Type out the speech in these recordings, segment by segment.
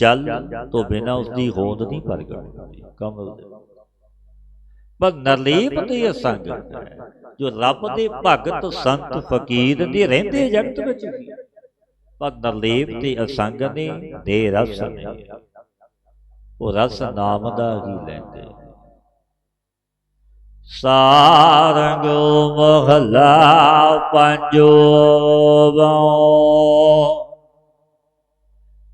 ਜਲ ਤੋਂ ਬਿਨਾ ਉਸ ਦੀ ਹੋਂਦ ਨਹੀਂ ਪ੍ਰਗਟ ਕਮਲ ਦੇ। ਪਰ ਨਰਲੀਪ ਤੇ ਅਸੰਗ ਜੋ ਰੱਬ ਦੇ ਭਗਤ ਸੰਤ ਫਕੀਰ ਦੇ ਰਹਿੰਦੇ ਜਗਤ ਵਿੱਚ। ਪਰ ਨਰਲੀਪ ਤੇ ਅਸੰਗ ਨੇ ਦੇ ਰਸ ਨੇ। ਉਹ ਰਸ ਨਾਮ ਦਾ ਹੀ ਲੈਂਦੇ। ਸਾਰੰਗ ਮਹਲਾ ਪੰਜੋ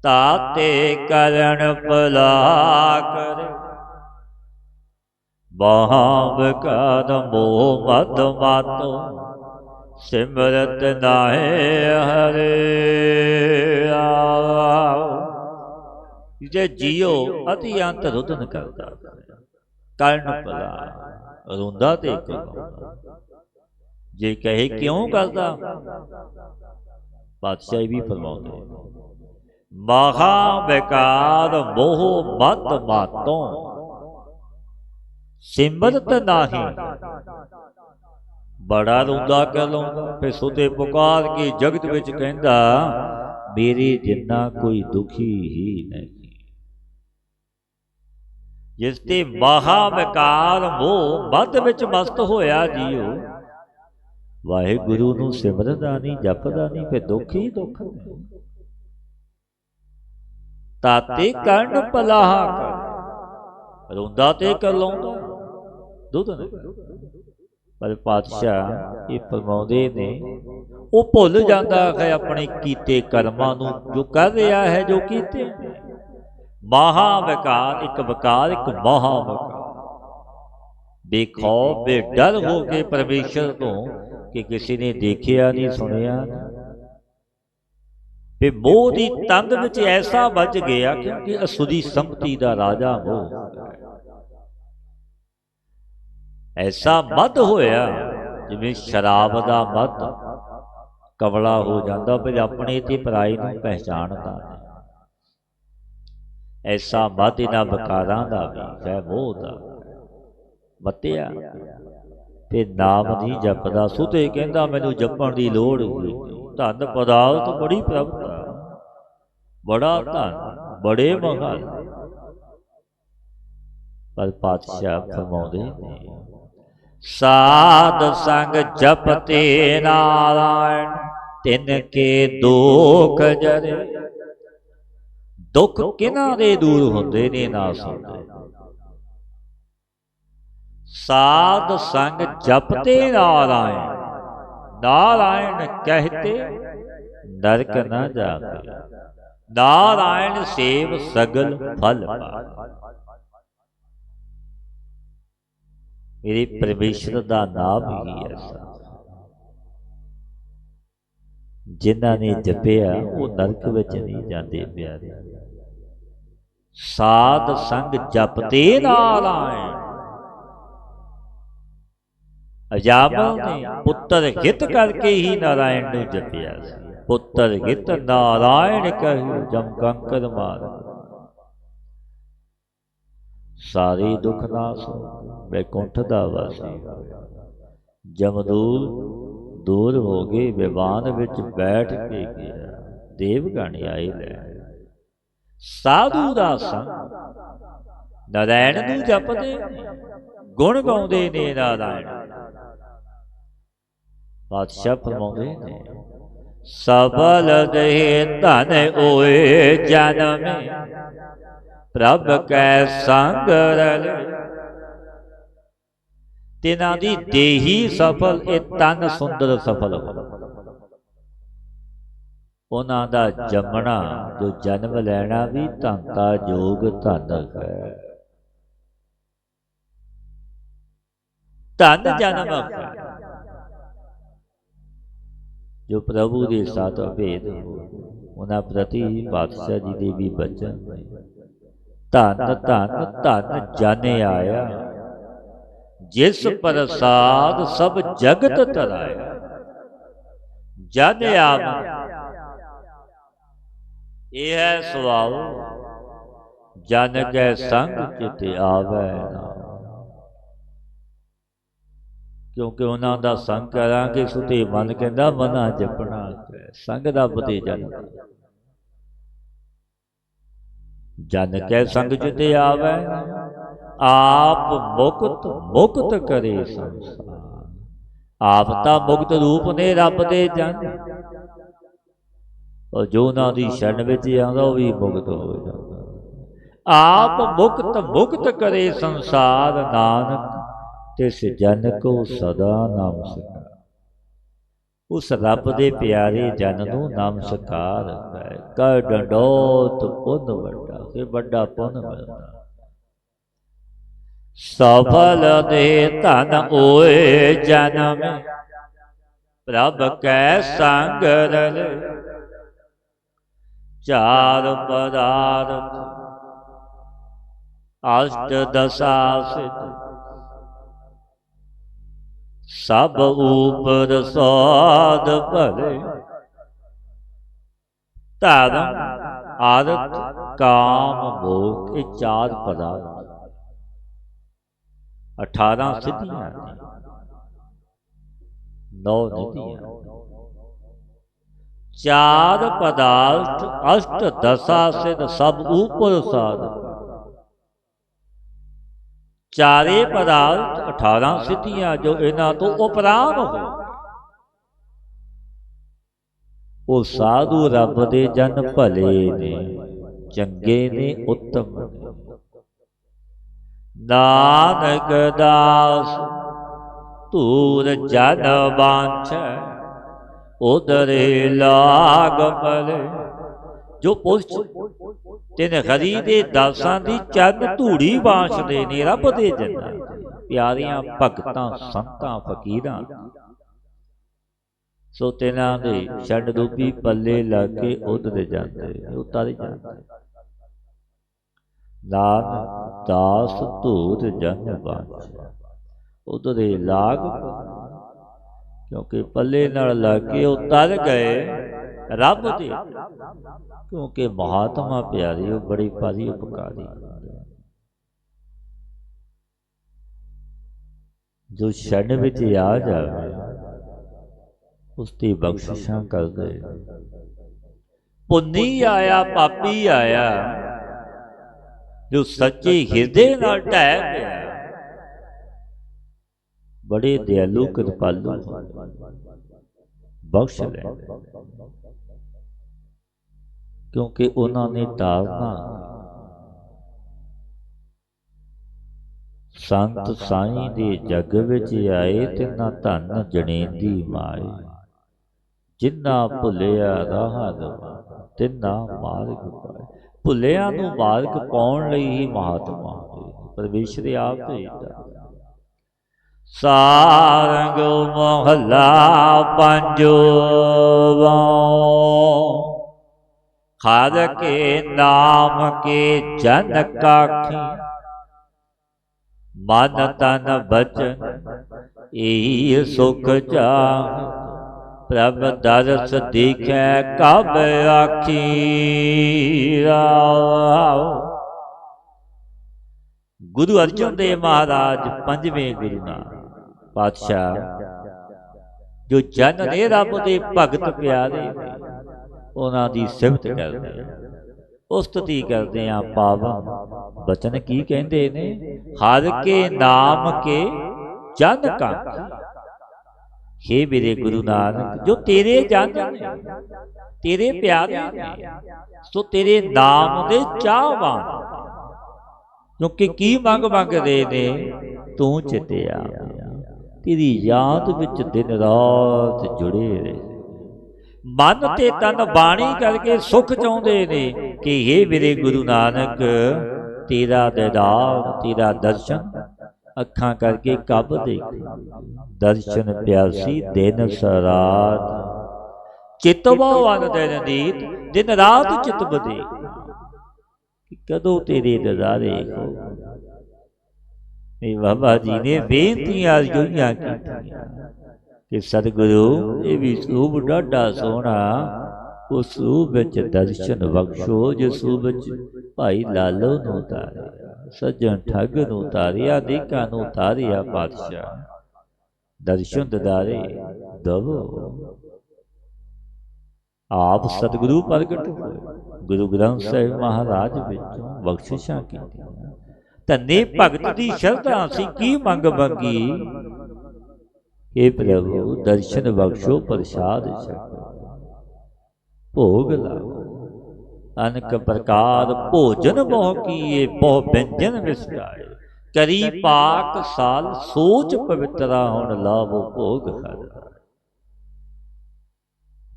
ਤਾਤੇ ਕਰਨ ਭਲਾ ਕਰੇ। ਬਾਹਬ ਕਦਮੋ ਮਦ ਮਾਤੋ ਸਿਮਰਤ ਨਾਏ ਹਰੇ ਆਓ। ਜੇ ਜੀਓ ਅਤੀ ਅੰਤ ਰੁਦਨ ਕਰਦਾ, ਕਰਨ ਭਲਾ ਰੋਂਦਾ ਤੇ ਕਰਾਉਂਦਾ ਜੇ ਕਹੇ ਕਿਉਂ ਕਰਦਾ ਬਾਦਸ਼ਾਹ ਵੀ ਫਰਮਾਉਂਦੇ ਮਹਾ ਬੇਕਾਰ ਮੋਹ ਮਤ ਮਾਤੋਂ। ਸਿਮਰਤ ਨਾਹੀ। ਬੜਾ ਰੋਂਦਾ ਕਹਲਾਉਂਦਾ ਫਿਰ ਸੁਤੇ ਪੁਕਾਰ ਕੇ ਜਗਤ ਵਿੱਚ ਕਹਿੰਦਾ, ਮੇਰੇ ਜਿੰਨਾ ਕੋਈ ਦੁਖੀ ਹੀ ਨਹੀਂ। ਜਿਸ ਤੇ ਮਹਾ ਵਿਕਾਰ ਮੋਹ ਮਦ ਵਿੱਚ ਮਸਤ ਹੋਇਆ ਜੀਓ ਵਾਹਿਗੁਰੂ ਨੂੰ ਸਿਮਰਦਾ ਨਹੀਂ, ਜਪਦਾ ਨਹੀਂ, ਫਿਰ ਦੁੱਖ ਹੀ ਦੁੱਖ। ਤਾਤੇ ਕਰਨ ਪਲਾਹਾ ਕਰ। ਰੋਂਦਾ ਤੇ ਕਲਾਉਂਦਾ ਦੁੱਧ ਨੇ ਪਰ ਪਾਤਸ਼ਾਹ ਇਹ ਫਰਮਾਉਂਦੇ ਨੇ ਉਹ ਭੁੱਲ ਜਾਂਦਾ ਹੈ ਆਪਣੇ ਕੀਤੇ ਕਰਮਾਂ ਨੂੰ ਜੋ ਕਰ ਰਿਹਾ ਹੈ ਜੋ ਕੀਤੇ। ਮਹਾ ਵਿਕਾਰ ਇੱਕ ਵਿਕਾਰ ਇੱਕ ਮਹਾ ਵਿਕਾਰ ਬੇਖੌਫ ਬੇਡਰ ਹੋ ਕੇ ਪਰਮੇਸ਼ਰ ਤੋਂ ਕਿ ਕਿਸੇ ਨੇ ਦੇਖਿਆ ਨਹੀਂ ਸੁਣਿਆ ਤੇ ਮੋਹ ਦੀ ਤੰਦ ਵਿੱਚ ਐਸਾ ਵੱਜ ਗਿਆ ਕਿਉਂਕਿ ਅਸੁਦੀ ਸੰਪਤੀ ਦਾ ਰਾਜਾ ਮੋਹ। ਐਸਾ ਮਦ ਹੋਇਆ ਜਿਵੇਂ ਸ਼ਰਾਬ ਦਾ ਮਦ ਕਵਲਾ ਹੋ ਜਾਂਦਾ ਪਰ ਆਪਣੇ ਤੇ ਪਰਾਈ ਨੂੰ ਪਹਿਚਾਣਦਾ ਐਸਾ ਮਦ ਇਹਨਾਂ ਵਿਕਾਰਾਂ ਦਾ ਵੀ ਹੈ ਮੋਹ ਦਾ। ਮਤਿਆ। ਤੇ ਨਾਮ ਨਹੀਂ ਜਪਦਾ। ਸੁਤੇ ਕਹਿੰਦਾ ਮੈਨੂੰ ਜਪਣ ਦੀ ਲੋੜ ਹੋਈ ਧਨ ਪਦਾਰਥ ਬੜੀ ਪ੍ਰਭਤਾ ਬੜਾ ਧਨ, ਬੜੇ ਮਹਾਨ। ਪਰ ਪਾਤਸ਼ਾਹ ਫਰਮਾਉਂਦੇ ਨੇ, ਸਾਧ ਸੰਗ ਜਪਤੇ ਨਾਰਾਇਣ, ਤਿੰਨ ਕੇ ਦੁਖ ਜਰੇ। ਦੁੱਖ ਕਿਨਾਂ ਦੇ ਦੂਰ ਹੁੰਦੇ ਨੇ, ਨਾ ਸੁਣਦੇ। ਸਾਧ ਸੰਗ ਜਪਤੇ ਨਾਰਾਇਣ ਨਾਰਾਇਣ ਕਹਤੇ, ਨਰਕ ਨਾ ਜਾਵੇ। ਨਾਰਾਇਣ ਸੇਵ ਸਗਲ ਫਲ ਪਾਵੇ। ਮੇਰੇ ਪਰਮੇਸ਼ਰ ਦਾ ਨਾਮ ਹੀ ਐਸਾ ਜਿਨ੍ਹਾਂ ਨੇ ਜਪਿਆ, ਉਹ ਨਰਕ ਵਿੱਚ ਨਹੀਂ ਜਾਂਦੇ ਪਿਆਰੇ। ਸਾਧ ਸੰਗ ਜਪਤੇ ਨਾਰਾਇਣ। ਅਜਾਮਲ ਨੇ। ਪੁੱਤਰ ਹਿਤ ਕਰਕੇ ਹੀ ਨਾਰਾਇਣ ਨੂੰ ਜਪਿਆ ਸੀ। ਪੁੱਤਰ ਹਿਤ ਨਾਰਾਇਣ ਕਹਿ ਜਮ ਕੰਕਰ ਮਾਰ। ਸਾਰੇ ਦੁੱਖ ਨਾਸ ਬੈਕੁੰਠ ਦਾ ਵਾਸੀ। ਜਮਦੂਰ ਦੂਰ ਹੋ ਗਏ। ਵਿਵਾਨ ਵਿੱਚ ਬੈਠ ਕੇ ਗਿਆ। ਦੇਵਗਣ ਆਏ ਲੈ। ਸਾਧੂ ਦਾ ਸੰਗ। ਨਾਰਾਇਣ ਨੂੰ ਜਪਦੇ ਗੁਣ ਗਾਉਂਦੇ ਨੇ ਨਾਰਾਇਣ। ਬਾਦਸ਼ਾਹ ਫਰਮਾਉਂਦੇ ਨੇ। ਸਬਲ ਦੇ ਧਨ ਓਏ ਜਨਮੇ। ਪ੍ਰਭ ਕੈ ਸੰਗ ਰਲ। ਤਿਨਾਂ ਦੀ ਦੇਹੀ ਸਫਲ ਇਹ ਤਨ ਸੁੰਦਰ ਸਫਲ ਉਹਨਾਂ ਦਾ ਜੰਮਣਾ ਜੋ ਜਨਮ ਲੈਣਾ ਵੀ ਧੰਤਾ ਜੋਗ ਧਨ ਹੈ। ਧਨ ਜਨਮ ਹੈ। ਜੋ ਪ੍ਰਭੂ ਦੇ ਸਾਥ ਭੇਦ ਉਹਨਾਂ ਪ੍ਰਤੀ ਬਾਦਸ਼ਾਹ ਜੀ ਦੇ ਵੀ ਬਚਨ ਧਨ ਧਨ ਧਨ ਜਾਣੇ ਆਇਆ। ਜਿਸ ਪ੍ਰਸਾਦ ਸਭ ਜਗਤ ਤਰਾਇਆ। ਜਨ ਆਪ ਇਹ ਹੈ ਸਵਾਲ। ਜਨ ਕੈ ਸੰਗ ਚਿਤ ਆਵੇ ਨਾ। ਕਿਉਂਕਿ ਉਹਨਾਂ ਦਾ ਸੰਗ ਕਰਾਂਗੇ ਸੁਤੇ ਮਨ ਕਹਿੰਦਾ ਮਨਾ ਜਪਣਾ ਸੰਗ ਦਾ ਬਤੇ ਜਨ ਜਨ ਕੈ ਸੰਗ ਜਿਤ ਆਵੈ, ਆਪ ਮੁਕਤ ਮੁਕਤ ਕਰੇ ਸੰਸਾਰ। ਆਪ ਤਾਂ ਮੁਕਤ ਰੂਪ ਨੇ ਰੱਬ ਦੇ ਜਨ। ਉਹ ਜੋ ਉਹਨਾਂ ਦੀ ਸ਼ਰਨ ਵਿੱਚ ਆਉਂਦਾ, ਉਹ ਵੀ ਮੁਕਤ ਹੋ ਜਾਂਦਾ। ਆਪ ਮੁਕਤ ਮੁਕਤ ਕਰੇ ਸੰਸਾਰ, ਨਾਨਕ ਤਿਸ ਜਨ ਕੋ ਸਦਾ ਨਮਸਕਾਰ ਉਸ ਰੱਬ ਦੇ ਪਿਆਰੇ ਜਨ ਨੂੰ ਨਮਸਕਾਰ ਹੈ। ਕਰ ਡੰਡੋਤ ਪੁੰਨ ਵੱਡਾ ਤੇ ਵੱਡਾ ਪੁੰਨ ਮਿਲਦਾ। ਸਫਲ ਦੇ ਧਨ ਓਏ ਜਨਮ, ਪ੍ਰਭ ਕੈ ਸੰਗ ਰਲ ਚਾਰ ਪਦਾਰਥ, ਅਸ਼ਟ ਦਸਾ ਸਭ ਉਪਰ ਸਾਧ ਭਲੇ। ਧਰਮ, ਆਦਤ, ਕਾਮ ਭੋਗ ਇਹ ਚਾਰ ਪਦਾਰਥ। 18 ਸਿੱਧੀਆਂ ਨੌ। ਨਿਧੀਆਂ ਚਾਰ ਪਦਾਰਥ ਅਸ਼ਟ ਦਸਾ ਸਿਧ ਸਭ ਉਪਰ ਸਾਧ। ਚਾਰੇ ਪਦਾਰਥ 18 ਸਿੱਧੀਆਂ ਜੋ ਇਹਨਾਂ ਤੋਂ ਉਪਰਾਮ ਹੋ ਉਹ ਸਾਧੂ ਰੱਬ ਦੇ ਜਨ ਭਲੇ ਨੇ ਚੰਗੇ ਨੇ ਉੱਤਮ। ਨਾਨਕ ਦਾਸ ਧੂਰ ਜਨ ਬਾਂਛ ਉਦਰੇ ਲਾਗ ਮਲੇ। ਜੋ ਪੁਰਸ਼ ਤਿੰਨ ਹਰੀ ਦੇ ਦਾਸਾਂ ਦੀ ਚੰਨ ਧੂੜੀ ਬਾਂਛਦੇ ਨੇ, ਰੱਬ ਦੇ ਜਨਾਂ ਪਿਆਰੀਆਂ ਭਗਤਾਂ, ਸੰਤਾਂ, ਫਕੀਰਾਂ। ਸੋ ਤਿਨਾਂ ਦੇ ਛੱਡ ਰੂਪੀ ਪੱਲੇ ਲਾ ਕੇ ਉਧਰ ਜਾਂਦੇ ਉਤਾਰੇ ਜਾਂਦੇ। ਨਾਨ ਦਾਸ ਧੂਤ ਜਨ ਬਾਂਝ ਉਧਰੇ ਲਾਗ, ਕਿਉਂਕਿ ਪੱਲੇ ਨਾਲ ਲਾ ਕੇ ਉਤਰ ਗਏ। ਰੱਬ ਦੇ ਕਿਉਂਕਿ ਮਹਾਤਮਾ ਪਿਆਰੇ ਉਹ ਬੜੀ ਭਾਰੀ ਉਪਕਾਰੀ ਜੋ ਛੱਡ ਵਿੱਚ ਆ ਜਾਵੇ ਉਸ ਦੀ ਬਖਸ਼ਿਸ਼ਾਂ ਕਰਦੇ ਪੁੰਨੀ ਆਇਆ ਪਾਪੀ ਆਇਆ ਜੋ ਸੱਚੇ ਹਿਰਦੇ ਨਾਲ ਢਹਿ ਪਿਆ ਬੜੇ ਦਿਆਲੂ ਕਿਰਪਾਲੂ ਬਖਸ਼ ਲੈ ਕਿਉਂਕਿ ਉਹਨਾਂ ਨੇ ਟਾਲਣਾ ਸੰਤ ਸਾਈਂ ਦੇ ਜਗ ਵਿੱਚ ਆਏ ਤੇ ਨਾ ਧਨ ਜਣੇਂਦੀ ਮਾਏ। ਜਿੰਨਾ ਭੁੱਲਿਆ ਰਾਹ ਦਵਾ ਤਿੰਨਾ ਮਾਰਗ ਪਾਏ। ਭੁੱਲਿਆਂ ਨੂੰ ਮਾਰਗ ਪਾਉਣ ਲਈ ਹੀ ਮਹਾਤਮਾ ਹੋਏ। ਪਰਮੇਸ਼ਰ ਆਪ ਭੇਜਦਾ ਸਾਰੰਗ ਮਹੱਲਾ ਪੰਜਵਾ। ਖਾਦ ਕੇ ਨਾਮ ਕੇ ਜਨ ਕਾਖੀ ਮਨ ਤਨ ਬਚਨ ਈ ਸੁਖ ਚਾਹ ਪ੍ਰਭ ਦਰਸ ਦੇਖੈ ਕਬ ਆਖੀ ਰਾਉ ਗੁਰੂ ਅਰਜਨ ਦੇਵ ਮਹਾਰਾਜ ਪੰਜਵੇਂ ਗੁਰੂ ਨਾਨਕ ਪਾਤਸ਼ਾਹ ਜੋ ਜਨ ਨੇ ਰੱਬ ਦੇ ਭਗਤ ਪਿਆਰੇ ਨੇ। ਉਹਨਾਂ ਦੀ ਸਿਫਤ ਕਰਦੇ ਆ ਉਸਤਤੀ ਕਰਦੇ ਆ ਪਾਵਨ ਬਚਨ ਕੀ ਕਹਿੰਦੇ ਨੇ? ਹਰ ਕੇ ਨਾਮ ਕੇ ਜਨ ਕਾ ਹੇ ਮੇਰੇ ਗੁਰੂ ਨਾਨਕ, ਜੋ ਤੇਰੇ ਜਨ ਨੇ, ਤੇਰੇ ਪਿਆਰੇ ਨੇ, ਸੋ ਤੇਰੇ ਨਾਮ ਦੇ ਚਾਹਵਾਨ। ਕਿਉਂਕਿ ਕੀ ਮੰਗ ਮੰਗਦੇ ਨੇ? ਤੂੰ ਚਿਤਿਆ ਤੇਰੀ ਯਾਦ ਵਿੱਚ ਦਿਨ ਰਾਤ ਜੁੜੇ ਰਹੇ। ਮਨ ਤੇ ਤਨ ਬਾਣੀ ਕਰਕੇ ਸੁਖ ਚਾਹੁੰਦੇ ਨੇ ਕਿ ਇਹ ਮੇਰੇ ਗੁਰੂ ਨਾਨਕ ਤੇਰਾ ਦੀਦਾਰ ਤੇਰਾ ਦਰਸ਼ਨ ਅੱਖਾਂ ਕਰਕੇ ਕਬ ਦੇਖ। ਦਰਸ਼ਨ ਪਿਆਸੀ ਦਿਨ ਸਰਾਤ। ਚਿਤਵਾ ਵਨ ਦਿਨ ਨੀਤ ਦਿਨ ਰਾਤ ਚਿਤ ਬਦੇ ਕਿ ਕਦੋਂ ਤੇਰੇ ਨਜ਼ਾਰੇ ਹੋ ਇਹ ਬਾਬਾ ਜੀ ਨੇ ਬੇਨਤੀਆਂ ਜੁਈਆਂ ਕੀਤੀਆਂ। ਕਿ ਸਤਿਗੁਰੂ, ਇਹ ਵੀ ਸੂਬ ਡਾਢਾ ਸੋਹਣਾ। ਉਸ ਸੂਬ ਵਿੱਚ ਦਰਸ਼ਨ ਬਖਸ਼ੋ ਜਿਸ ਸੂਬ ਵਿੱਚ ਭਾਈ ਲਾਲੋ ਨੂੰ ਉਤਾਰਿਆ, ਸੱਜਣ ਠੱਗ ਨੂੰ ਉਤਾਰਿਆ ਦੇਖਾਂ ਨੂੰ ਉਤਾਰਿਆ ਪਾਤਸ਼ਾਹ। ਦਰਸ਼ਨ ਦਦਾਰੇ ਦਵੋ। ਆਪ ਸਤਿਗੁਰੂ ਪ੍ਰਗਟ ਹੋਏ। ਗੁਰੂ ਗ੍ਰੰਥ ਸਾਹਿਬ ਮਹਾਰਾਜ ਵਿੱਚੋਂ ਬਖਸ਼ਿਸ਼ਾਂ ਕੀਤੀਆਂ। ਧੰਨੇ ਭਗਤ ਦੀ ਸ਼ਰਧਾ ਅਸੀਂ ਕੀ ਮੰਗ ਮੰਗੀ? ਇਹ ਪ੍ਰਭੂ ਦਰਸ਼ਨ ਬਖਸ਼ੋ ਪ੍ਰਸਾਦ ਛਕੋ ਭੋਗ ਲਾਓ ਅਨਕ ਪ੍ਰਕਾਰ ਭੋਜਨ ਬਹੁ ਕੀਏ ਬਹੁ ବ୍ୟੰਜਨ ਵਿਸਰਾਏ ਕਰੀ ਪਾਕ ਸਾਲ ਸੋਚ ਪਵਿੱਤਰਾ ਹੁਣ ਲਾਵੋ ਭੋਗ ਹਰ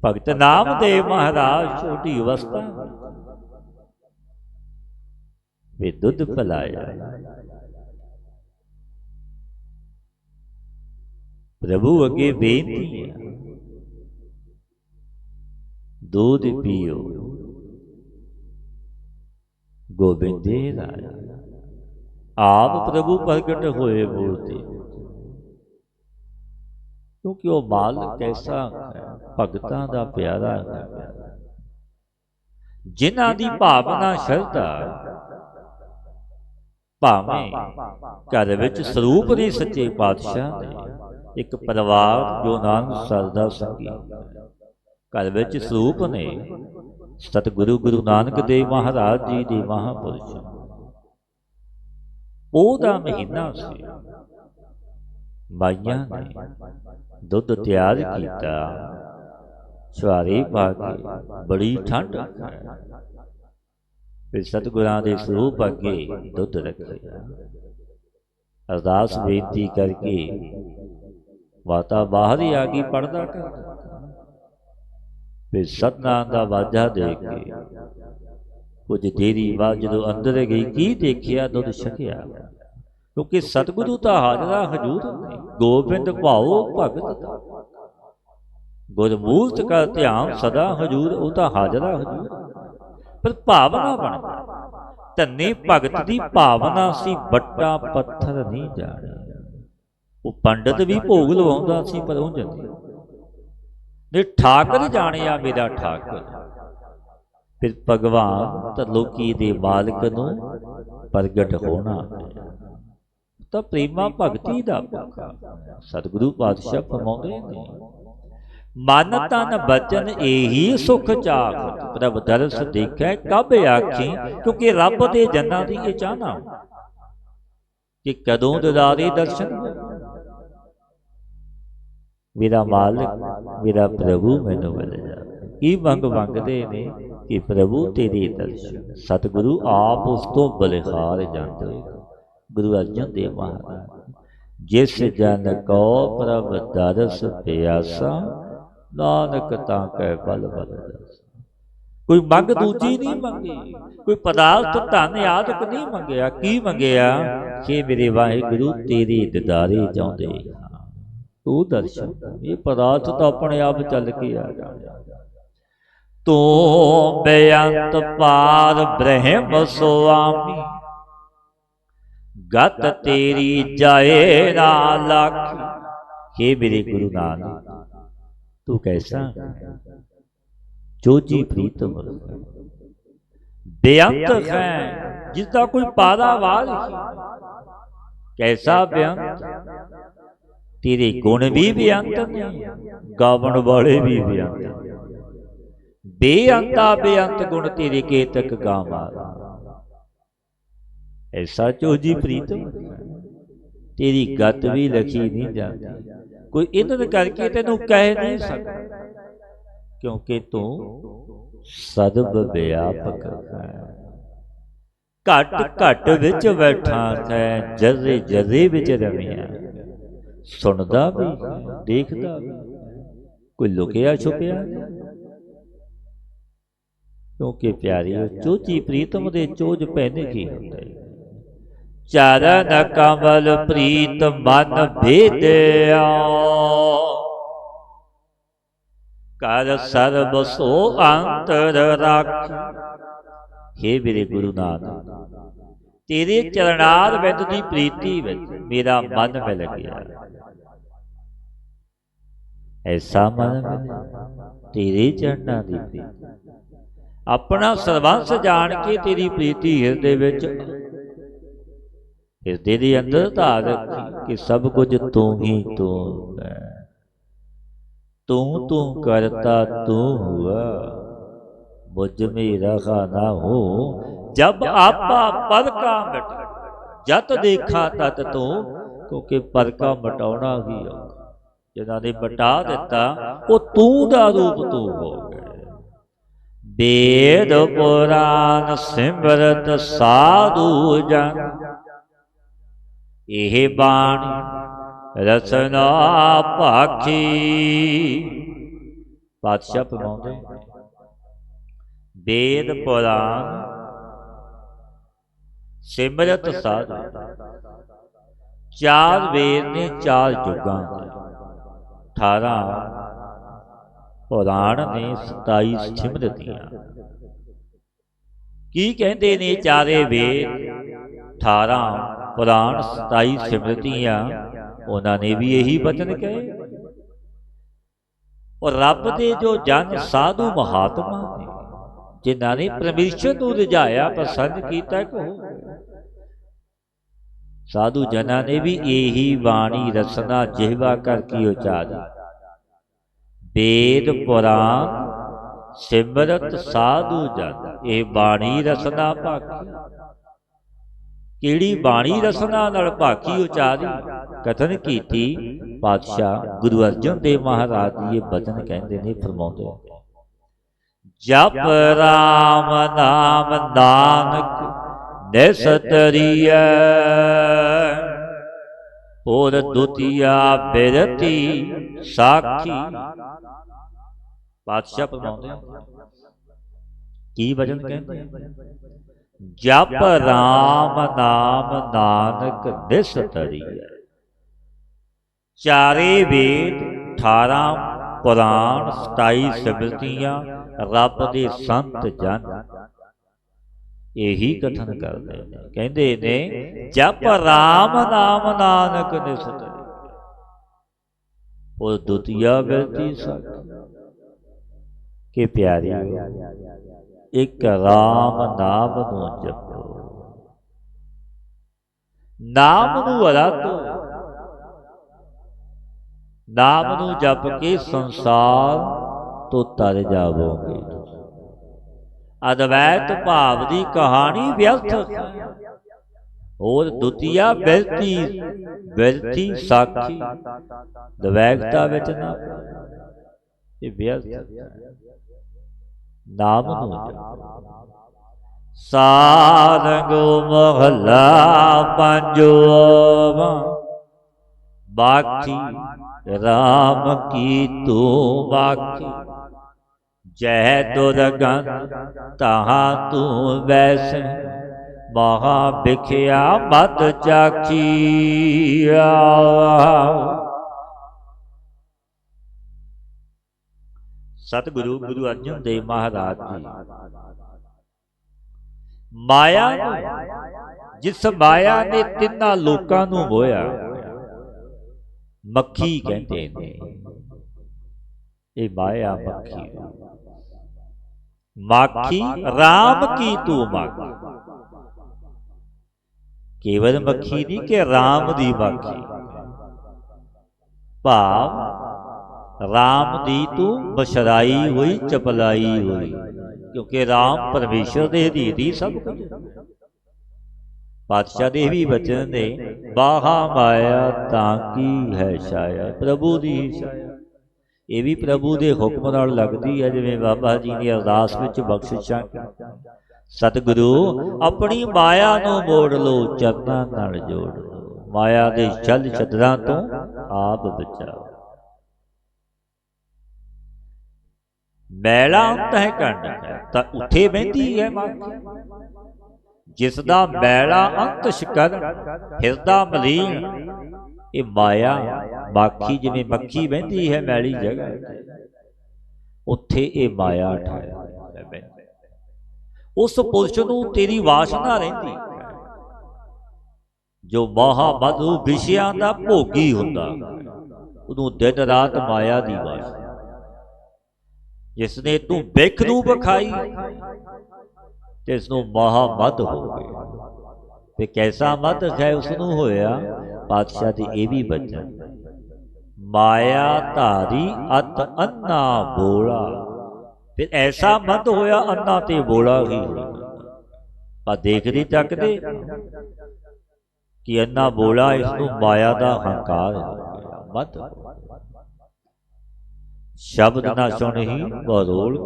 ਭਗਤ ਨਾਮ ਦੇ ਮਹਾਰਾਜ ਛੋਟੀ ਅਵਸਥਾ ਵੇ ਦੁੱਧ ਪਲਾਇਆ ਪ੍ਰਭੂ ਅੱਗੇ ਬੇਨਤੀ ਹੈ। ਦੁੱਧ ਪੀਓ ਗੋਬਿੰਦ ਦੇ ਰਾਜ। ਆਪ ਪ੍ਰਭੂ ਪ੍ਰਗਟ ਹੋਏ ਮੂਰਤੀ ਕਿਉਂਕਿ ਉਹ ਮਾਲਕ ਕੈਸਾ ਭਗਤਾਂ ਦਾ ਪਿਆਰਾ ਹੈ। ਜਿਨ੍ਹਾਂ ਦੀ ਭਾਵਨਾ ਸ਼ਰਧਾ ਭਾਵੇਂ ਘਰ ਵਿੱਚ ਸਰੂਪ ਦੇ ਸੱਚੇ ਪਾਤਸ਼ਾਹ ਨੇ। ਇੱਕ ਪਰਿਵਾਰ ਜੋ ਨਾਨਕ ਸਰਦਾ ਸੰਗੀ। ਘਰ ਵਿੱਚ ਸਰੂਪ ਨੇ। ਸਤਿਗੁਰੂ ਗੁਰੂ ਨਾਨਕ ਦੇਵ ਮਹਾਰਾਜ ਜੀ ਦੇ ਮਹਾਪੁਰਸ਼। ਉਹਦਾ ਮਹੀਨਾ ਸੀ। ਮਾਈਆਂ ਨੇ ਦੁੱਧ ਤਿਆਰ ਕੀਤਾ। ਸਵਾਰੀ ਪਾ ਕੇ ਬੜੀ ਠੰਡ ਫਿਰ ਸਤਿਗੁਰਾਂ ਦੇ ਸਰੂਪ ਅੱਗੇ ਦੁੱਧ ਰੱਖਿਆ। ਅਰਦਾਸ ਬੇਨਤੀ ਕਰਕੇ ਵਾਤਾ ਬਾਹਰ ਹੀ ਆ ਗਈ ਪੜਦਾ ਕਰ ਫਿਰ ਸਤਨਾਮ ਦਾ ਵਾਜਾ ਦੇ ਕੇ ਕੁਝ ਦੇਰੀ ਬਾਅਦ ਜਦੋਂ ਅੰਦਰ ਗਈ, ਕੀ ਦੇਖਿਆ ਦੁੱਧ ਛਕਿਆ। ਕਿਉਂਕਿ ਸਤਿਗੁਰੂ ਤਾਂ ਹਾਜ਼ਰਾ ਹਜੂਰ ਨੇ। ਗੋਬਿੰਦ ਭਾਉ ਭਗਤ ਦਾ। ਗੁਰਮੂਰਤ ਕਾ ਧਿਆਨ ਸਦਾ ਹਜੂਰ, ਉਹ ਤਾਂ ਹਾਜ਼ਰਾ ਹਜੂਰ। ਪਰ ਭਾਵਨਾ ਬਣ ਧੰਨੇ ਭਗਤ ਦੀ ਭਾਵਨਾ ਸੀ ਬੱਟਾ ਪੱਥਰ ਨਹੀਂ ਜਾਣੇ। ਉਹ ਪੰਡਤ ਵੀ ਭੋਗ ਲਵਾਉਂਦਾ ਸੀ ਪਰ ਉਹ ਜਾਂਦੇ ਨੇ ਠਾਕਰ ਜਾਣਿਆ ਮੇਰਾ ਠਾਕਰ। ਫਿਰ ਭਗਵਾਨ ਤਰਲੋਕੀ ਦੇ ਮਾਲਕ ਨੂੰ ਪ੍ਰਗਟ ਹੋਣਾ ਤਾਂ ਪ੍ਰੇਮਾ ਭਗਤੀ ਦਾ ਭੁੱਖਾ ਸਤਿਗੁਰੂ ਪਾਤਸ਼ਾਹ ਫਰਮਾਉਂਦੇ ਨੇ ਮਨ ਤਨ ਬਚਨ ਇਹੀ ਸੁਖ ਚਾਖਤ ਪ੍ਰਭ ਦਰਸ ਦੇਖੈ ਕਬ ਆਖੀ ਕਿਉਂਕਿ ਰੱਬ ਦੇ ਜਨਾਂ ਦੀ ਇਹ ਚਾਹਨਾ। ਕਿ ਕਦੋਂ ਦਿਦਾਰੇ ਦਰਸ਼ਨ ਮੇਰਾ ਮਾਲਕ ਮੇਰਾ ਪ੍ਰਭੂ ਮੈਨੂੰ ਮਿਲ ਜਾਵੇ ਕੀ ਮੰਗ ਮੰਗਦੇ ਨੇ ਕਿ ਪ੍ਰਭੂ ਤੇਰੇ ਦਰਸ਼ਨ ਸਤਿਗੁਰੂ ਆਪ ਉਸ ਤੋਂ ਬਲਿਹਾਰ ਜਾਂਦੇ ਗੁਰੂ ਅਰਜਨ ਦੇਵ ਮਹਾਰਾਜ ਜਿਸ ਜਨ ਕੋ ਪ੍ਰਭ ਦਰਸ ਪਿਆਸਾ ਨਾਨਕ ਤਾਂ ਕਹਿ ਬਲ ਬਲ ਕੋਈ ਮੰਗ ਦੂਜੀ ਨਹੀਂ ਮੰਗੀ ਕੋਈ ਪਦਾਰਥ ਧਨ ਆਦਿਕ ਨਹੀਂ ਮੰਗਿਆ? ਕੀ ਮੰਗਿਆ? ਕਿ ਮੇਰੇ ਵਾਹਿਗੁਰੂ ਤੇਰੀ ਦਿਦਾਰੇ ਚਾਹੁੰਦੇ ਤੂੰ ਦਰਸ਼ਨ ਇਹ ਪਦਾਰਥ ਤਾਂ ਆਪਣੇ ਆਪ ਚੱਲ ਕੇ ਆ ਜਾਣਾ। ਤੂੰ ਬੇਅੰਤ ਪਾਰ ਬ੍ਰਹਮ ਸੁਆਮੀ। ਗਤ ਤੇਰੀ ਜਾਏ ਨਾ ਲਖ। हे ਮੇਰੇ ਗੁਰੂ ਨਾਨਕ ਤੂੰ ਕੈਸਾ? ਜੋਜੀ ਪ੍ਰੀਤਮ ਬੇਅੰਤ ਹੈ ਜਿਸ ਦਾ ਕੋਈ ਪਾਰਾਵਾਰ ਕੈਸਾ ਬੇਅੰਤ? ਤੇਰੇ ਗੁਣ ਵੀ ਬੇਅੰਤ ਨੇ ਗਾਵਣ ਵਾਲੇ ਵੀ ਬੇਅੰਤ ਬੇਅੰਤਾ ਬੇਅੰਤ ਗੁਣ ਤੇਰੇ ਕੇਤਕ ਗਾਵਾਰਾ ਐਸਾ ਚੋਜੀ ਪ੍ਰੀਤ? ਤੇਰੀ ਗਤ ਵੀ ਲਖੀ ਨਹੀਂ ਜਾਂਦੀ। ਕੋਈ ਇਹਨਾਂ ਕਰਕੇ ਤੈਨੂੰ ਕਹਿ ਨਹੀਂ ਸਕਦਾ। ਕਿਉਂਕਿ ਤੂੰ ਸਦਬ ਵਿਆਪਕ ਹੈ। ਘਟ ਘਟ ਵਿੱਚ ਬੈਠਾ ਹੈ ਜਰੇ ਜਰੇ ਵਿੱਚ ਰਮਿਆ ਸੁਣਦਾ ਵੀ ਦੇਖਦਾ ਵੀ ਕੋਈ ਲੁਕਿਆ ਛੁਪਿਆ ਕਿਉਂਕਿ ਪਿਆਰੀਓ ਚੋਜੀ ਪ੍ਰੀਤਮ ਦੇ ਚੋਜ ਪਹਿਨੇ ਕੀ ਹੁੰਦੇ ਚਰਨ ਕਮਲ ਪ੍ਰੀਤ ਮਨ ਭੇਦਿਆ ਕਰ ਸਰਬ ਸੋ ਅੰਤਰ ਰੱਖ हे ਮੇਰੇ ਗੁਰੂ ਨਾਨਕ ਤੇਰੇ ਚਰਨਾਰ ਵਿੱਚ ਦੀ ਪ੍ਰੀਤੀ ਵਿੱਚ ਮੇਰਾ ਮਨ ਮਿਲ ਗਿਆ। ਐਸਾ ਮਨ ਤੇਰੇ ਚਰਨਾਂ ਦੀ ਪ੍ਰੀਤੀ। ਆਪਣਾ ਸਰਵੰਸ ਜਾਣ ਕੇ ਤੇਰੀ ਪ੍ਰੀਤੀ ਹਿਰਦੇ ਵਿੱਚ ਹਿਰਦੇ ਦੇ ਅੰਦਰ ਧਾਰ ਰੱਖੀ ਕਿ ਸਭ ਕੁਝ ਤੂੰ ਹੀ ਤੂੰ ਹੈ। ਤੂੰ ਤੂੰ ਕਰਤਾ ਤੂੰ ਹੁਆ। ਮੁਝ ਮੇਰਾ ਖਾਨਾ ਹੋ। ਜਬ ਆਪਾ ਪਰ ਕਾ ਮਿਟ। ਜਤ ਦੇਖਾ ਤਤ ਤੋਂ ਕਿਉਂਕਿ ਪਰ ਕਾ ਮਟਾਉਣਾ ਵੀ ਔਖਾ। ਜਿਨ੍ਹਾਂ ਨੇ ਮਟਾ ਦਿੱਤਾ ਉਹ ਤੂੰ ਦਾ ਰੂਪ ਤੂੰ ਹੋ ਗਏ ਵੇਦ ਪੁਰਾਨ ਸਿਮਰਤ ਸਾਧੂ ਜਨ। ਇਹ ਬਾਣੀ ਰਸਨਾ ਭਾਖੀ ਪਾਤਸ਼ਾਹ ਪਰਮਾਉਂਦੇ ਵੇਦ ਪੁਰਾਨ ਸਿਮਰਤ ਸਾਧੂ। ਚਾਰ ਵੇਦ ਨੇ ਚਾਰ ਯੁੱਗਾਂ ਦੇ 18 ਪੁਰਾਣ ਨੇ 27 ਸਿਮਰਤੀਆਂ। ਕੀ ਕਹਿੰਦੇ ਨੇ ਚਾਰੇ ਵੇਦ 18 ਪੁਰਾਣ 27 ਸਿਮਰਤੀਆਂ। ਉਹਨਾਂ ਨੇ ਵੀ ਇਹੀ ਬਚਨ ਕਹੇ। ਔਰ ਰੱਬ ਦੇ ਜੋ ਜਨ ਸਾਧੂ ਮਹਾਤਮਾ ਨੇ। ਜਿਨ੍ਹਾਂ ਨੇ ਪਰਮੇਸ਼ਰ ਨੂੰ ਰਜਾਇਆ ਪਸੰਦ ਕੀਤਾ ਕੋ ਸਾਧੂ ਜਨਾਂ ਨੇ ਵੀ ਇਹੀ ਬਾਣੀ ਰਸਨਾ ਜਿਹਵਾ ਕਰ ਕੀ ਉਚਾਰੀ। ਵੇਦ ਪੁਰਾਨ ਸਿਮਰਤ ਸਾਧੂ ਜਨ। ਇਹ ਬਾਣੀ ਰਸਨਾ ਭਾਕੀ ਕਿਹੜੀ ਬਾਣੀ ਰਸਨਾ ਨਾਲ ਭਾਕੀ ਉਚਾਰੀ? ਕਥਨ ਕੀਤੀ ਪਾਤਸ਼ਾਹ ਗੁਰੂ ਅਰਜਨ ਦੇਵ ਮਹਾਰਾਜ ਜੀ ਇਹ ਬਚਨ ਕਹਿੰਦੇ ਨੇ ਫਰਮਾਉਂਦੇ ਜਪ ਰਾਮ ਨਾਮ ਨਾਨਕ ਨਿਸਤਰੀਐ। ਹੋਰ ਦੁਤੀਆ ਬਿਰਤੀ ਸਾਖੀ। ਪਾਤਸ਼ਾਹ ਫਰਮਾਉਂਦੇ ਕੀ ਵਜਨ ਕਹਿੰਦੇ ਜਪ ਰਾਮ ਨਾਮ ਨਾਨਕ ਨਿਸਤਰੀਐ। ਚਾਰੇ ਵੇਦ 18 ਪੁਰਾਣ 27 ਸਿਮਰਤੀਆਂ ਰੱਬ ਦੇ ਸੰਤ ਜਨ। ਇਹੀ ਕਥਨ ਕਰਦੇ ਨੇ। ਕਹਿੰਦੇ ਨੇ, ਜਪ ਰਾਮ ਨਾਮ ਨਾਨਕ ਨਿਸਤ। ਉਹ ਦੁਤੀਆ ਬਿਰਤੀ ਸਤ। ਕਿ ਪਿਆਰੀ ਇੱਕ ਰਾਮ ਨਾਮ ਨੂੰ ਜਪੋ। ਨਾਮ ਨੂੰ ਅਰਾਧੋ। ਨਾਮ ਨੂੰ ਜਪ ਕੇ ਸੰਸਾਰ ਤੋਂ ਤਰ ਜਾਵੋਗੇ ਅਦਵੈਤ ਭਾਵ ਦੀ ਕਹਾਣੀ ਵਿਅਰਥ। ਹੋਰ ਦੁਤੀਆ ਬਿਰਤੀ ਬਿਰਤੀ ਸਾਖੀ। ਦਵੈਕਤਾ ਵਿੱਚ ਨਾ ਇਹ ਵਿਅਰਥ। ਨਾਮ ਨੂੰ ਜਪੋ। ਮਹਲਾ ਪੰਜਵਾ। ਬਾਕੀ ਰਾਮ ਕੀ ਤੂੰ ਬਾਕੀ? ਜੈ ਦੁਰਗਨ ਤਹਾਂ ਤੂੰ ਵੈਸ, ਮਹਾ ਵਿਖਿਆ ਮਤ ਚਾਖੀਆ। ਸਤਿਗੁਰੂ ਗੁਰੂ ਅਰਜਨ ਦੇਵ ਮਹਾਰਾਜ ਜੀ, ਮਾਇਆ ਜਿਸ ਮਾਇਆ ਨੇ ਤਿੰਨਾਂ ਲੋਕਾਂ ਨੂੰ ਮੋਇਆ ਮੱਖੀ ਕਹਿੰਦੇ ਨੇ, ਇਹ ਮਾਇਆ ਮੱਖੀ ਮਾਖੀ RAM ਕੀ ਤੂੰ ਮਾਖੀ? ਕੇਵਲ ਮੱਖੀ ਨਹੀਂ ਕਿ RAM ਦੀ ਮਾਖੀ। ਭਾਵ RAM ਦੀ ਤੂੰ ਬਸ਼ਰਾਈ ਹੋਈ, ਚਪਲਾਈ ਹੋਈ, ਕਿਉਂਕਿ RAM ਪਰਮੇਸ਼ਰ ਦੇ ਅਧੀਨ ਹੀ ਸਭ ਕੁਝ ਪਾਤਸ਼ਾਹ ਦੇ ਵੀ ਬਚਨ ਨੇ, ਬਾਹਾ ਮਾਇਆ ਤਾਂ ਕੀ ਹੈ ਛਾਇਆ ਪ੍ਰਭੂ ਦੀ ਛਾਇਆ ਇਹ ਵੀ ਪ੍ਰਭੂ ਦੇ ਹੁਕਮ ਨਾਲ ਲੱਗਦੀ ਹੈ ਜਿਵੇਂ ਬਾਬਾ ਜੀ ਨੇ ਅਰਦਾਸ ਵਿੱਚ ਬਖਸ਼ਿਸ਼ਾਂ ਸਤਿਗੁਰੂ ਆਪਣੀ ਮਾਇਆ ਨੂੰ ਮੋੜ ਲੋ ਚਰਨਾਂ ਨਾਲ ਜੋੜ ਲੋ ਮਾਇਆ ਦੇ ਛਲ ਛਦਰਾਂ ਤੋਂ ਆਪ ਬਚਾਓ ਮੈਲਾ ਅੰਤ ਹੈ ਕਰਨੀ ਹੈ ਤਾਂ ਉੱਥੇ ਬਹਿੰਦੀ ਹੈ ਜਿਸ ਦਾ ਮੈਲਾ ਅੰਤ ਸ਼ਕਰ ਹਿਰਦਾ ਮਲੀਨ। ਇਹ ਮਾਇਆ ਬਾਕੀ ਜਿਵੇਂ ਮੱਖੀ ਬਹਿੰਦੀ ਹੈ ਮੈਲੀ ਜਗ੍ਹਾ ਉੱਥੇ ਇਹ ਮਾਇਆ ਠਾਇਆ। ਉਸ ਪੁਰਸ਼ ਨੂੰ ਤੇਰੀ ਵਾਸਨਾ ਰਹਿੰਦੀ। ਜੋ ਮਹਾ ਮਧੂ ਵਿਸ਼ਿਆਂ ਦਾ ਭੋਗੀ ਹੁੰਦਾ। ਉਹਨੂੰ ਦਿਨ ਰਾਤ ਮਾਇਆ ਦੀ ਵਾਸਨਾ ਜਿਸ ਨੇ ਤੂੰ ਬਿਖ ਨੂੰ ਵਿਖਾਈ ਤੇ ਇਸ ਨੂੰ ਮਹਾ ਮਦ ਹੋ ਗਏ ਤੇ ਕੈਸਾ ਮਦ ਹੈ ਉਸ ਨੂੰ ਹੋਇਆ ਪਾਤਸ਼ਾਹ ਦੇ ਇਹ ਵੀ ਬਚਨ ਮਾਇਆ ਧਾਰੀ ਅਤ ਅੰਨਾ ਬੋਲਾ। ਫਿਰ ਐਸਾ ਮਤ ਹੋਇਆ ਅੰਨਾ ਤੇ ਬੋਲਾ ਹੀ ਪਰ ਦੇਖਦੇ ਤੱਕਦੇ ਕਿ ਅੰਨਾ ਬੋਲਾ ਇਸ ਨੂੰ ਮਾਇਆ ਦਾ ਹੰਕਾਰ ਮਤ। ਸ਼ਬਦ ਨਾ ਸੁਣ ਹੀ ਬਰੋਲ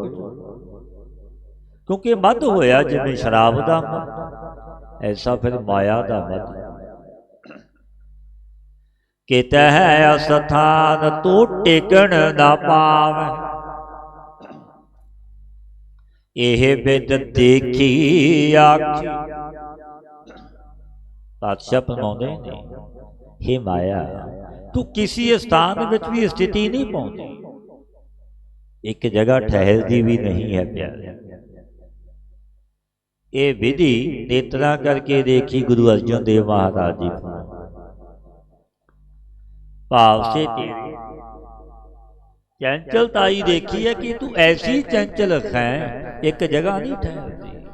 ਕਿਉਂਕਿ ਮਦ ਹੋਇਆ ਜਿਵੇਂ ਸ਼ਰਾਬ ਦਾ ਮਦ ਐਸਾ ਫਿਰ ਮਾਇਆ ਦਾ ਮਦ ਕਿਤੇ ਹੈ ਅਸਥਾਨ ਤੂੰ ਟਿਕਣ ਨਾ ਪਾਵੇਂ। ਇਹ ਬਿਦ ਦੇਖੀ ਆਖੀ। ਪਾਤਸ਼ਾਹ ਪਨਾਉਂਦੇ ਨੇ। हे ਮਾਇਆ, ਤੂੰ ਕਿਸੇ ਸਥਾਨ ਵਿੱਚ ਵੀ ਸਥਿਤੀ ਨਹੀਂ ਪਾਉਂਦੀ। ਇੱਕ ਜਗ੍ਹਾ ਠਹਿਰਦੀ ਵੀ ਨਹੀਂ ਹੈ ਪਿਆਰੇ। ਇਹ ਵਿਧੀ ਨੇਤਰਾ ਕਰਕੇ ਦੇਖੀ ਗੁਰੂ ਅਰਜਨ ਦੇਵ ਮਹਾਰਾਜ ਜੀ ਭਾਵ ਸੇ ਤੇਰੀ। ਚੰਚਲਤਾਈ ਦੇਖੀ ਹੈ ਕਿ ਤੂੰ ਐਸੀ ਚੰਚਲ ਹੈ ਇੱਕ ਜਗ੍ਹਾ ਨਹੀਂ ਠਹਿਰਦੀ।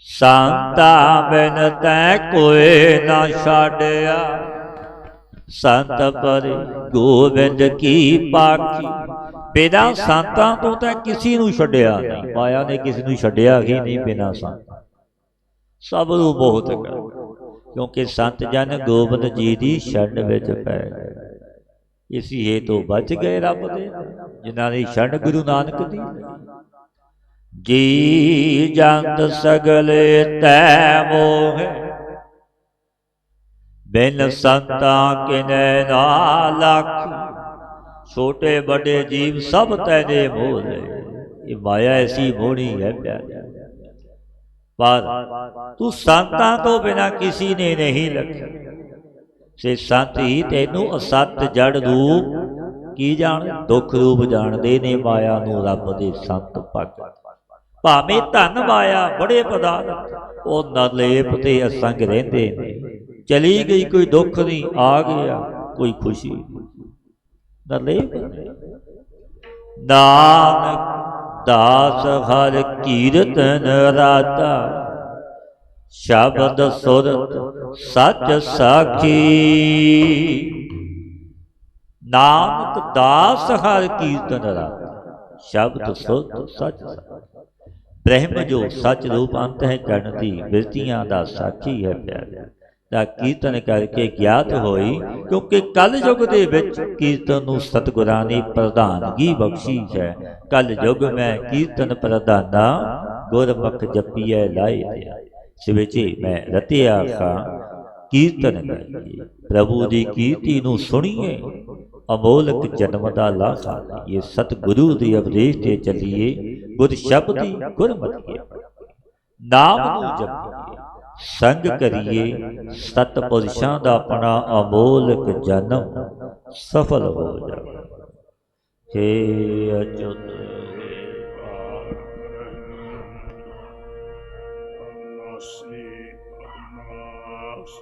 ਸੰਤਾ ਬਿਨ ਤੈ ਕੋਏ ਨਾ ਛਾੜਿਆ ਸੰਤ ਪਰ ਗੋਬਿੰਦ ਕੀ ਪਾਖੀ। ਬਿਨਾ ਸੰਤਾਂ ਤੋਂ ਤਾਂ ਕਿਸੇ ਨੂੰ ਛੱਡਿਆ ਨਹੀਂ। ਮਾਇਆ ਨੇ ਕਿਸੇ ਨੂੰ ਛੱਡਿਆ ਹੀ ਨਹੀਂ ਬਿਨਾ ਸੰਤ। ਸਭ ਨੂੰ ਬਹੁਤ ਕਰ ਕਿਉਂਕਿ ਸੰਤ ਜਨ ਗੋਬਿੰਦ ਜੀ ਦੀ ਛੰਡ ਵਿੱਚ ਪੈ ਗਏ। ਇਸੀ ਹੇਤੋਂ ਬਚ ਗਏ ਰੱਬ ਦੇ, ਜਿਨ੍ਹਾਂ ਦੀ ਛੰਡ ਗੁਰੂ ਨਾਨਕ ਦੀ। ਜੀ ਜੰਤ ਸਗਲੇ ਤੈ ਮੋਹ, ਬਿਨ ਸੰਤਾਂ ਕਿਨੈ ਨਾ ਲਾਖੀ। ਛੋਟੇ ਵੱਡੇ ਜੀਵ ਸਭ ਤੈਨੇ ਮੋਹ ਲਏ। ਇਹ ਮਾਇਆ ਐਸੀ ਮੋਹਣੀ ਹੈ ਪਿਆਰੇ। ਪਰ ਤੂੰ ਸੰਤਾਂ ਤੋਂ ਬਿਨਾ ਕਿਸੇ ਨੇ ਨਹੀਂ ਲਖਿਆ ਸੇ ਸੰਤ ਹੀ ਤੈਨੂੰ ਅਸਤ ਜੜ ਰੂਪ ਕੀ ਜਾਣ, ਦੁੱਖ ਰੂਪ ਜਾਣਦੇ ਨੇ ਮਾਇਆ ਨੂੰ ਰੱਬ ਦੇ ਸੰਤ ਭਗਤ ਭਾਵੇਂ ਧਨ ਮਾਇਆ ਬੜੇ ਪਦਾਰਥ ਉਹ ਨਰਲੇਪ ਤੇ ਅਸੰਗ ਰਹਿੰਦੇ ਨੇ। ਚਲੀ ਗਈ ਕੋਈ ਦੁੱਖ ਨਹੀਂ ਆ ਗਿਆ ਕੋਈ ਖੁਸ਼ੀ ਨਰਲੇਪ? ਨਾਨਕ ਦਾਸ ਹਰ ਕੀਰਤਨ ਰਾਤਾ। ਸ਼ਬਦ ਸੁਰਤ ਸੱਚ ਸਾਖੀ। ਨਾਮਕ ਦਾਸ ਹਰ ਕੀਰਤਨ ਰਾਤਾ। ਸ਼ਬਦ ਸੁਰਤ ਸੱਚ ਸਾਖੀ। ਬ੍ਰਹਮ ਜੋ ਸੱਚ ਰੂਪ ਅੰਤ ਹੈ ਜਨ ਦੀ ਬਿਰਤੀਆਂ ਦਾ ਸਾਖੀ ਹੈ ਪਿਆਰਿਆ। ਦਾ ਕੀਰਤਨ ਕਰਕੇ ਗਿਆਤ ਹੋਈ, ਕਿਉਂਕਿ ਕਲ ਯੁਗ ਦੇ ਵਿੱਚ ਕੀਰਤਨ ਨੂੰ ਸਤਿਗੁਰਾਂ ਨੇ ਪ੍ਰਧਾਨਗੀ ਬਖਸ਼ੀ ਹੈ। ਕਲ ਯੁਗ ਮੈਂ ਕੀਰਤਨ ਪ੍ਰਧਾਨਾ, ਗੁਰਮੁਖ ਜਪੀਐ ਲਾਏ ਸਿਵਚੇ ਮੈਂ ਰਤਿਆ ਕਾ ਕੀਰਤਨ ਕਰੀਏ ਪ੍ਰਭੂ ਦੀ ਕੀਰਤੀ ਨੂੰ ਸੁਣੀਏ, ਅਮੋਲਕ ਜਨਮ ਦਾ ਲਾਹਾ ਇਹ ਸਤਿਗੁਰੂ ਦੇ ਉਪਦੇਸ਼ ਤੇ ਚੱਲੀਏ, ਗੁਰ ਸ਼ਬਦੀ ਗੁਰਮਤਿ ਨਾਮ ਨੂੰ ਜਪੀਏ। ਸੰਗ ਕਰੀਏ ਸਤ ਪੁਰਸ਼ਾਂ ਦਾ ਆਪਣਾ ਅਮੋਲਕ ਜਨਮ ਸਫਲ ਹੋ ਜਾਵੇ। ਹੇ ਅਚੁੱਤ ਨਾਸੀ ਨਾਸ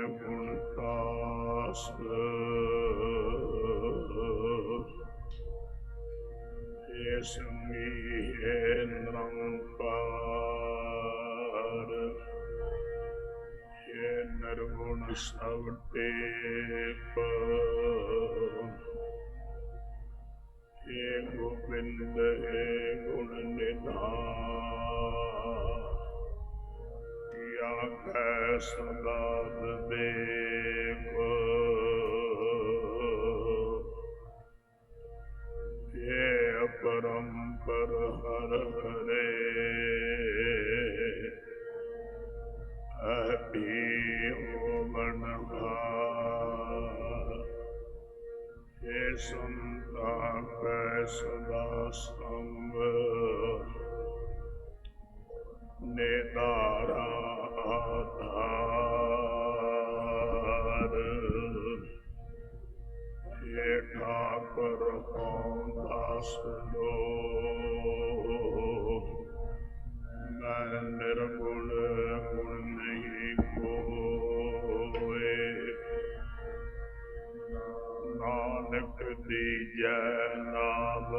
ਇਹ us up. Hasten me in ਅਪਰੰਪਰ ਹਰ ਹਰੇ ਅਪੀ ਹੋਵਨ ਇਹ ਸੰਤਾ ਕੈ ਸਦਾ ਸੰਗ ਨੇਦਾਰਾ ਆਧਾਰ ਇਹ ਠਾਕੁਰ ਹਉ ਦਾਸ ਲੋ ਦੀਜੈ ਨਾਮ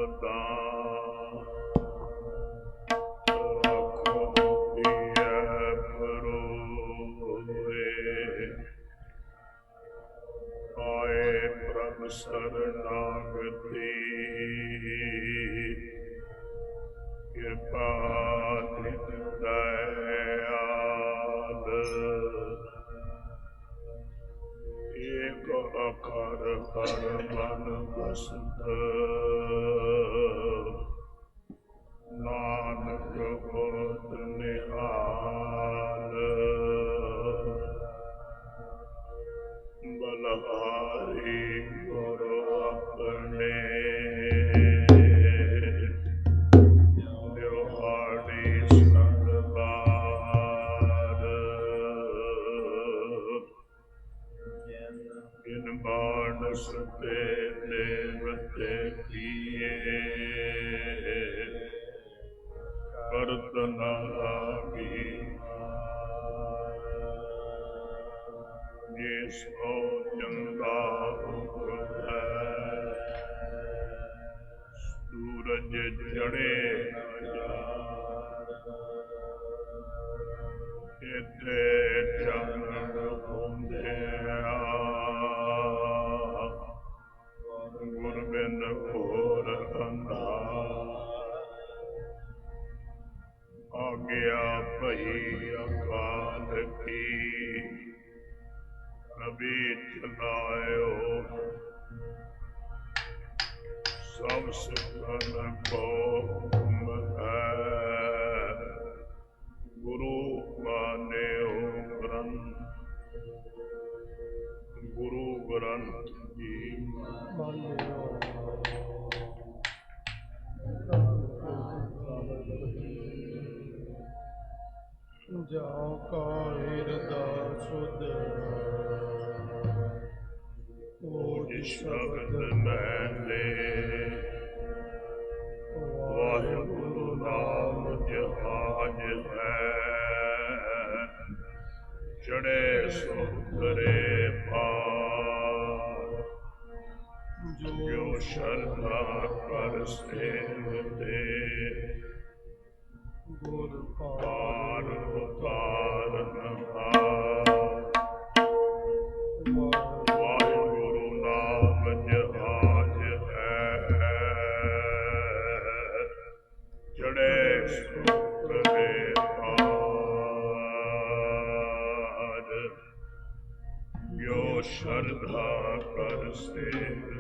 ਚਲਾਇਓ ਸਭ ਸੁਖਨ ਕੋ ਹੈ ਗੁਰੂ ਮਾਨਿਓ ਗ੍ਰੰਥ ਗੁਰੂ ਗ੍ਰੰਥ ਜੀ ਜਾਉ ਕਾ ਹਿਰਦਾ ਸੁਧ ਸ਼ਬਦ ਮੈਲੇ ਵਾਹਿਗੁਰੂ ਨਾਮ ਜਹਾਜ ਹੈ ਚੜੇ ਸੁਤਰੇ ਪਾਰ ਜੋ ਸ਼ਰਧਾ ਕਰ ਸੇਵਤੇ ਗੁਰ ਪਾਰ ਉਤਾਰਨ ਸ਼ਰਧਾ ਕਰ ਸੇਵਤੇ ਗੁਰ